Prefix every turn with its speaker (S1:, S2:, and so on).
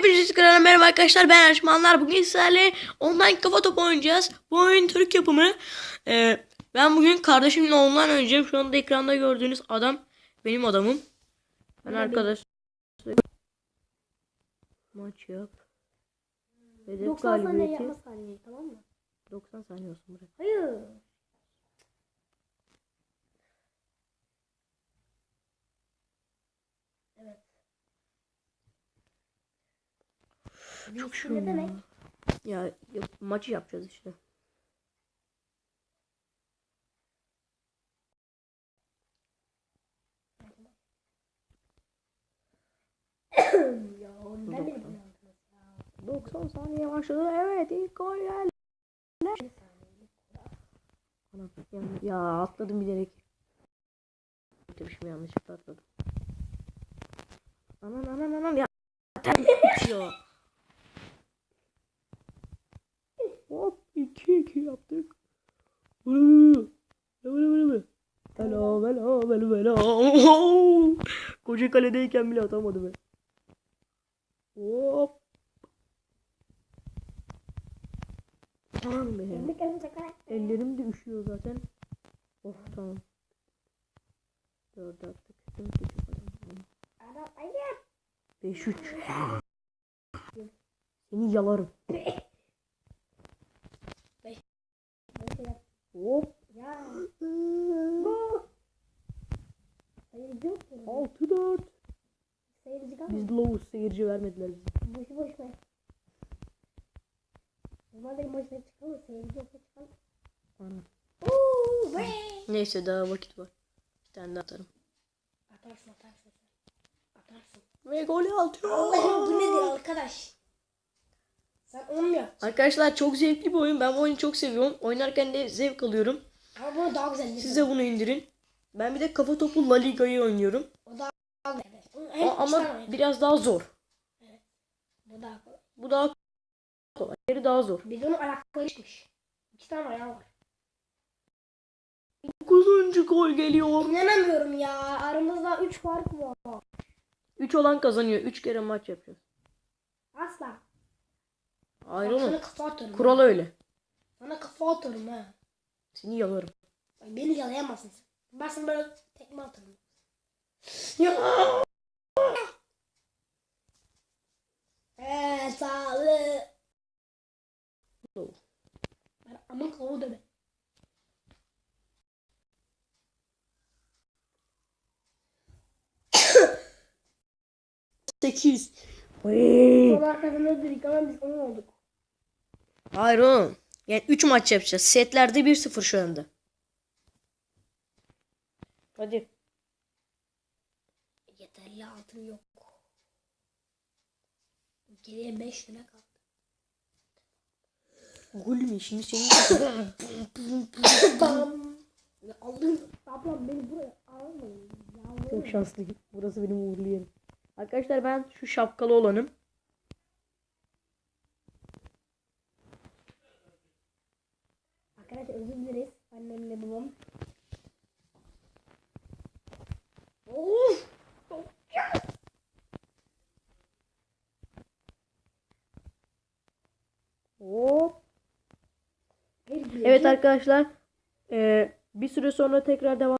S1: Hepinize kanalına merhaba arkadaşlar ben Erşmanlar. Bugün sizlerle online kafa topu oynayacağız. Bu oyun Türk yapımı. Ee, ben bugün kardeşimle online oynayacağım. Şu anda ekranda gördüğünüz adam benim adamım. Ben arkadaş. Maç yap. Hedef
S2: 90 saniye yapma saniye tamam mı?
S1: 90 saniye olsun bırak.
S2: Hayır.
S1: Çok şükür
S2: ne demek?
S1: Ya, ya maçı yapacağız işte.
S2: ya kullandınız ya?
S1: 90 saniye başladı. Evet ilk gol geldi. Ya, atladım bilerek. Demişim yanlışlıkla atladım. Aman aman aman ya. ya. Bela bela. Koca kaledeyken bile atamadı be. Hop. Aman be. Ellerim de üşüyor zaten. Of tamam. Dört attık. Dört adam.
S2: Hayır.
S1: Beş üç. Seni yalarım. Hop.
S2: 6-4. Seyirci kalmadı.
S1: Biz lowuz seyirci vermediler bizi.
S2: Boşu boş ver. Normalde maçına çıkalım seyirci olsa çıkalım.
S1: Aynen.
S2: Oo, be.
S1: Neyse daha vakit var. Bir tane daha atarım.
S2: Atarsın atarsın. Atarsın.
S1: Ve golü atıyor.
S2: Allah'ım bu nedir arkadaş? Sen onu?
S1: Arkadaşlar çok zevkli bir oyun. Ben bu oyunu çok seviyorum. Oynarken de zevk alıyorum.
S2: Ama bunu daha güzel.
S1: Siz de bunu indirin. Ben bir de kafa topu La Liga'yı oynuyorum.
S2: O güzel. Evet.
S1: O, ama biraz daha zor.
S2: bu daha kolay.
S1: Bu daha kolay. Diğeri daha zor.
S2: De onun ayakları çıkmış. İki tane ayağı var.
S1: 9. gol geliyor.
S2: İnanamıyorum ya. Aramızda 3 fark var.
S1: 3 olan kazanıyor. 3 kere maç yapacağız.
S2: Asla.
S1: Hayır oğlum.
S2: Sana kafa atarım.
S1: Kural
S2: ha.
S1: öyle.
S2: Sana kafa atarım ha.
S1: Seni yalarım.
S2: Beni yalayamazsın sen. Ben sana böyle tekme atarım. Ya. Eee sağlık. Ben aman kavu deme.
S1: Sekiz.
S2: Onlar kazanır dedik ama biz onun olduk.
S1: Hayır oğlum. Yani 3 maç yapacağız. Setlerde 1-0 şu anda. Hadi.
S2: Yeterli altın yok. Geriye 5 lira kaldı.
S1: Gol mü? Şimdi senin...
S2: Bam. Aldın. Ablam beni buraya almayın.
S1: Çok şanslıyım. Burası benim uğurlu yerim. Arkadaşlar ben şu şapkalı olanım.
S2: Arkadaşlar özür dileriz. Annemle babam. Of.
S1: Hop.
S2: Bir
S1: Evet arkadaşlar. eee, bir süre sonra tekrar devam